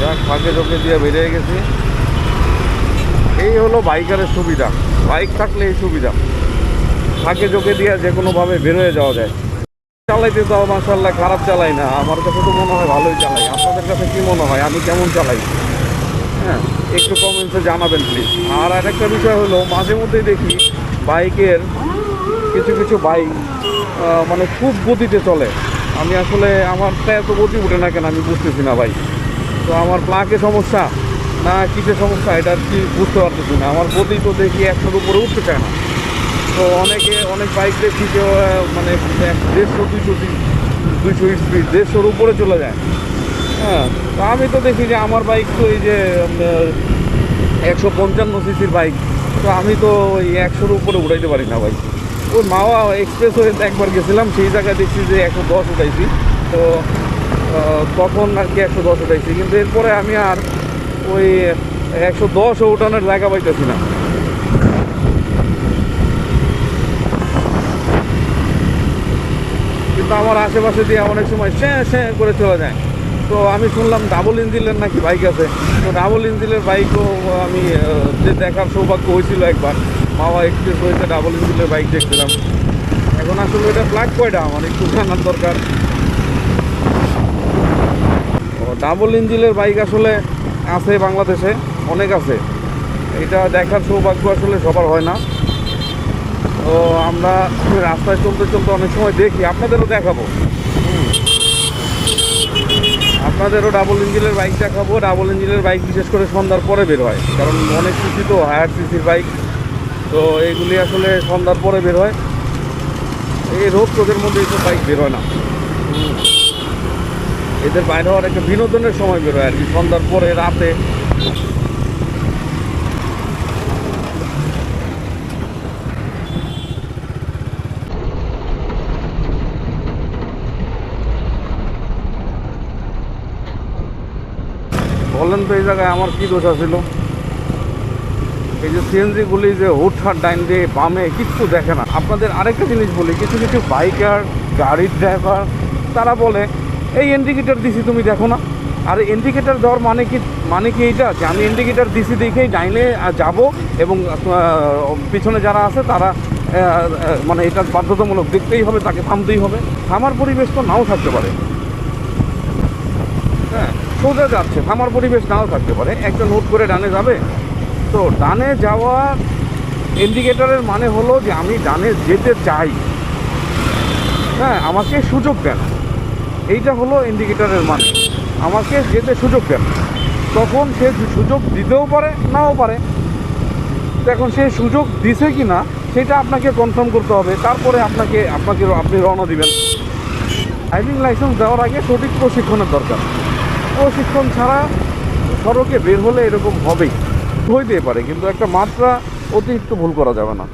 যাক ফাঁকে চোখে দিয়ে বেরিয়ে গেছি। এই হলো বাইকারের সুবিধা। বাইক থাকলে এই সুবিধা। ফাঁকে চোখে দিয়ে যে কোনোভাবে বেরোয় যাওয়া যায়। চালাইতে তো মাসাল্লাহ খারাপ চালাই না। আমার কাছে তো মনে হয় ভালোই চালাই। আপনাদের কাছে কী মনে হয়? আমি কেমন চালাই? হ্যাঁ একটু কমেন্টসে জানাবেন প্লিজ আর আরেকটা বিষয় হলো, মাঝে মধ্যেই দেখি বাইকের কিছু কিছু বাইক মানে খুব গতিতে চলে। আমি আসলে আমারটা এত গতি উঠে না কেন? আমি বুঝতেছি না ভাই। তো আমার প্লাকে সমস্যা? না, কিসের সমস্যা? এটা কি বুঝতে পারতেছি না। আমার গতি তো দেখি একশোর উপরে উঠতে চায় না। তো অনেকে, অনেক বাইক দেখি যে মানে দেড়শো, দুইশো দুইশো স্পিড দেড়শোর উপরে চলে যায়। হ্যাঁ তো আমি তো দেখি যে আমার বাইক তো এই যে একশো পঞ্চান্ন সিসির বাইক তো আমি তো ওই একশোর উপরে উঠাইতে পারি না বাইক ওই মাওয়া এক্সপ্রেস হয়ে একবার গেছিলাম, সেই জায়গায় দেখছি যে একশো দশ উঠাইছি। তো তখন আর কি একশো দশ উঠাইছি কিন্তু এরপরে আমি আর ওই একশো দশও উঠানোর জায়গা পাইতেছি না। কিন্তু আমার আশেপাশে দিয়ে অনেক সময় শ্যাঁ শ্যাঁ করে চলে যায়। তো আমি শুনলাম ডাবল ইঞ্জিনের নাকি বাইক আছে। তো ডাবল ইঞ্জিনের বাইকও আমি যে দেখার সৌভাগ্য হয়েছিল একবার মাওয়া এক্সপ্রেস হয়েছে ডাবল ইঞ্জিনের বাইক দেখছিলাম। এখন আসলে এটা ফ্ল্যাগ কয়টা আমার একটু জানার দরকার। ডাবল ইঞ্জিনের বাইক আসলে আছে বাংলাদেশে, অনেক আছে। এটা দেখার সৌভাগ্য আসলে সবার হয় না। তো আমরা রাস্তায় চলতে চলতে অনেক সময় দেখি, আপনাদেরও দেখাবো। আপনাদেরও ডাবল ইঞ্জিনের বাইক দেখাবো। ডাবল ইঞ্জিনের বাইক বিশেষ করে সন্ধ্যার পরে বের হয়, কারণ অনেক সিসি তো, হায়ার সিসির বাইক। তো এইগুলি আসলে সন্ধ্যার পরে বের হয়। এই রোদ রোদের মধ্যে এইসব বাইক বের হয় না। এদের বাইরে হওয়ার একটা বিনোদনের সময় বেরোয় আর কি, সন্ধ্যার পরে, রাতে। বলেন তো এই জায়গায় আমার কি দোষ আছিল? এই যে সিএনজি গুলি যে হুটহাট ডাইন দিয়ে বামে কিচ্ছু দেখে না। আপনাদের আরেকটা জিনিস বলি, কিছু কিছু বাইকার, গাড়ির ড্রাইভার তারা বলে এই ইন্ডিকেটার দিছি, তুমি দেখো না। আর ইন্ডিকেটার দেওয়ার মানে কি মানে কি এইটা? যে আমি ইন্ডিকেটার দিছি দেখেই ডাইনে যাব এবং পিছনে যারা আছে তারা মানে এটা বাধ্যতামূলক দেখতেই হবে, তাকে থামতেই হবে। থামার পরিবেশ তো নাও থাকতে পারে। হ্যাঁ সোজা যাচ্ছে, থামার পরিবেশ নাও থাকতে পারে। একটা নোট করে ডানে যাবে। তো ডানে যাওয়া ইন্ডিকেটারের মানে হলো যে আমি ডানে যেতে চাই। হ্যাঁ আমাকে সুযোগ দেন। এইটা হলো ইন্ডিকেটারের মানে। আমাকে যেতে সুযোগ দেন তখন সে সুযোগ দিতেও পারে, নাও পারে। এখন সে সুযোগ দিছে কি না সেটা আপনাকে কনফার্ম করতে হবে। তারপরে আপনাকে আপনাকে আপনি রওনা দিবেন। ড্রাইভিং লাইসেন্স দেওয়ার আগে সঠিক প্রশিক্ষণের দরকার। প্রশিক্ষণ ছাড়া সড়কে বের হলে এরকম হবেই। হইতে পারে, কিন্তু একটা মাত্রা অতিরিক্ত ভুল করা যাবে না।